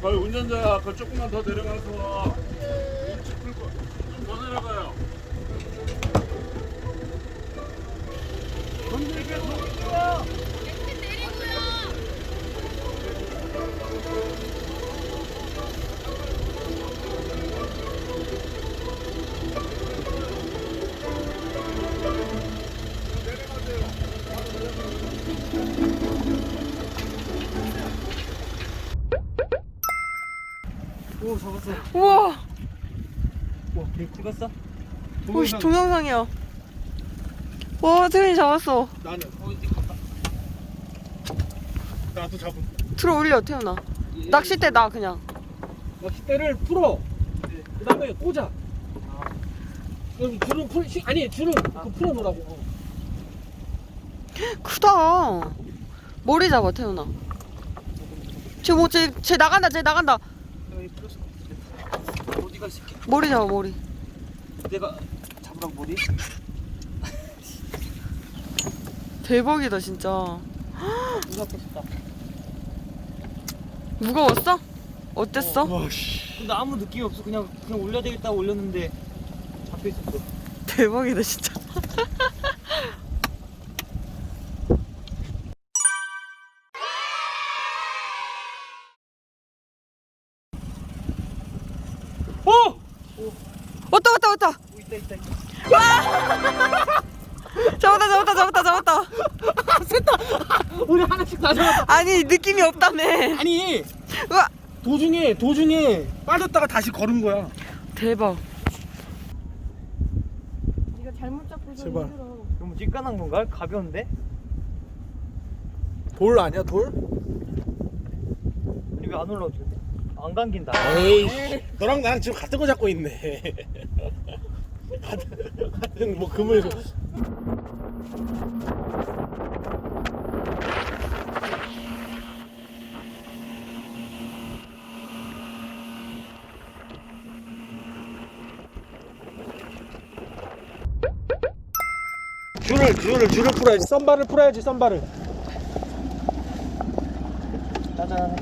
거기 운전자 그 조금만 더 내려가서 윈치 풀고 좀더 내려가요. 건들게 오 잡았어. 우와 와, 백 찍었어? 오씨 동영상이야 와 태훈이 잡았어 나는 어 이제 간다. 나도 잡은. 들어 올려 태훈아 낚싯대 나 그냥 낚싯대를 풀어. 그다음에 꽂아. 그럼 줄은 풀 시- 아니 줄은 그 풀어 놓으라고. 크다 머리 잡아 태훈아 쟤 뭐, 쟤, 쟤 나간다 쟤 나간다 어디가 있을게? 머리 잡아 머리 내가 잡으라고 머리? 대박이다 진짜 누가 뺐다. 무거웠어? 어땠어? 근데 아무 느낌이 없어. 그냥 그냥 올려야 되겠다 올렸는데 잡혀 있었어. 대박이다 진짜 오! 왔다 왔다 왔다 오 있다 있다 있다. 잡았다 잡았다 잡았다 잡았다 우리 하나씩 다 잡았다. 아니 느낌이 없다며 아니 우와 도중에 도중에 빠졌다가 다시 걸은 거야. 대박 네가 잘못 잡고 제발. 힘들어. 그럼 찌까난 건가? 가벼운데? 돌 아니야 돌? 이거 안 올라오지? 안 감긴다. 에이 너랑 나랑 지금 같은 거 잡고 있네. 같은, 같은 뭐 그물. 줄을 줄을 줄을 풀어야지. 썬바를 풀어야지 썬바를 짜잔.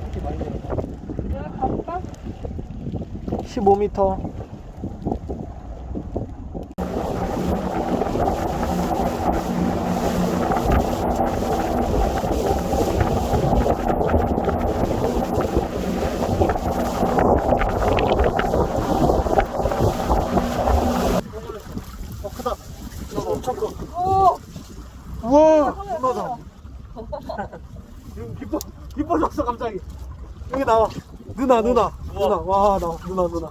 이렇게 많이 내렸다. 내가 가볼까? 15m. 어 크다. 엄청 커. 오! 우와. 지금 기뻐 기뻐졌어 갑자기. 여기 나와. 누나 누나 누나 와 나와 누나 누나.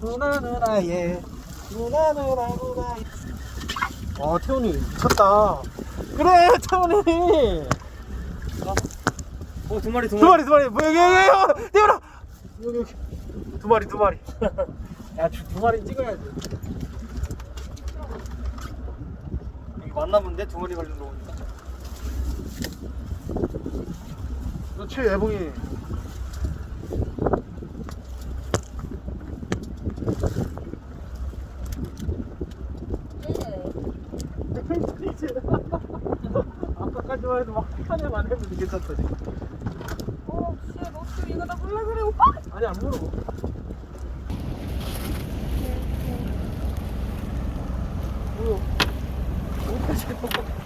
누나 누나 예. 누나 누나 누나. 아 태훈이 미쳤다. 그래 태훈이. 어 두 마리 두 마리 두 마리 뭐 여기 여기 여기 태훈아 여기 여기 두 마리 두 마리. 야두 마리 찍어야지. 여기 맞나 본데 두 마리 걸린 거 보니까. 그렇지 애봉이. 이제 아까까지만 해도 막 괜찮다 지금. 어, 씨, 너 지금 이거 나 몰라 그래, 오빠? 아니 안 물어. 뭐야? 어디까지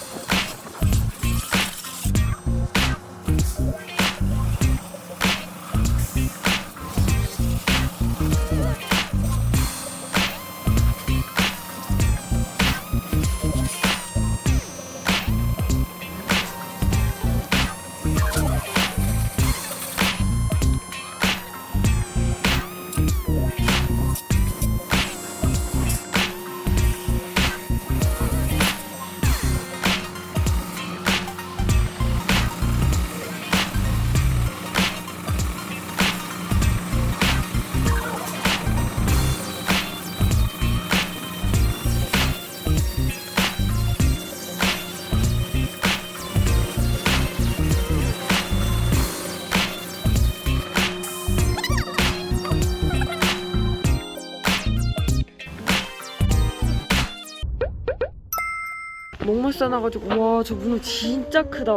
목물 싸나가지고 와 저 문어 진짜 크다.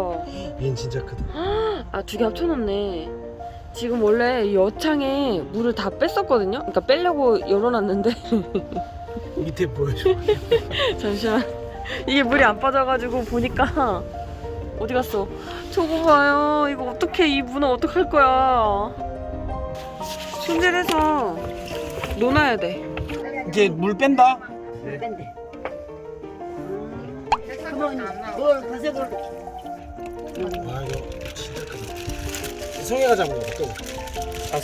얘는 진짜 크다. 아 두 개 합쳐놨네. 지금 원래 이 여창에 물을 다 뺐었거든요. 그러니까 빼려고 열어놨는데 밑에 보여줘. 잠시만 이게 물이 안 빠져가지고 보니까 어디 갔어? 저거 봐요. 이거 어떻게 이 문어 어떡할 거야? 손질해서 놓아야 돼. 이제 물 뺀다. 와 이거 진짜 크다. 성애가 잡은 거 같아.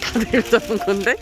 다들 잡은 건데?